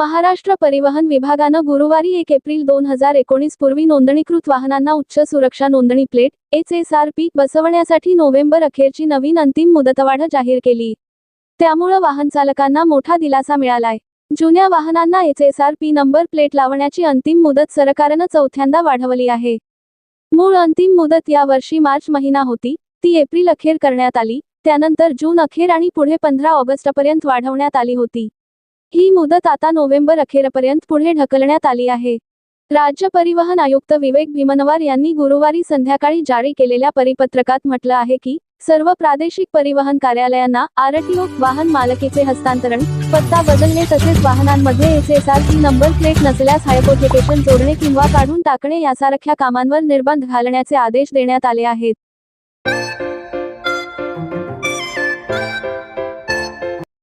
महाराष्ट्र परिवहन विभागानं गुरुवारी एक एप्रिल दोन हजार एकोणीस पूर्वी नोंदणीकृत वाहनांना उच्च सुरक्षा नोंदणी plate H S R P बसवण्यासाठी नोव्हेंबर अखेरची नवीन अंतिम मुदतवाढ जाहीर केली. त्यामुळं वाहन चालकांना मोठा दिलासा मिळालाय. जुन्या वाहनांना H S R P number plate लावण्याची अंतिम मुदत सरकारनं चौथ्यांदा वाढवली आहे. मूळ अंतिम मुदत या वर्षी मार्च महिना होती ती एप्रिल अखेर करण्यात आली त्यानंतर जून अखेर आणि पुढे पंधरा ऑगस्टपर्यंत वाढवण्यात आली होती. ही मुदत आता नोव्हेंबर अखेरपर्यंत पुढे ढकलण्यात आली आहे. राज्य परिवहन आयुक्त विवेक भीमनवार यांनी गुरुवारी संध्याकाळी जारी केलेल्या परिपत्रकात म्हटलं आहे की सर्व प्रादेशिक परिवहन कार्यालयांना आरटीओ वाहन मालकीचे हस्तांतरण पत्ता बदलणे तसेच वाहनांमध्ये S S R number plate नसल्यास हायपोथिकेशन जोडणे किंवा काढून टाकणे यासारख्या कामांवर निर्बंध घालण्याचे आदेश देण्यात आले आहेत.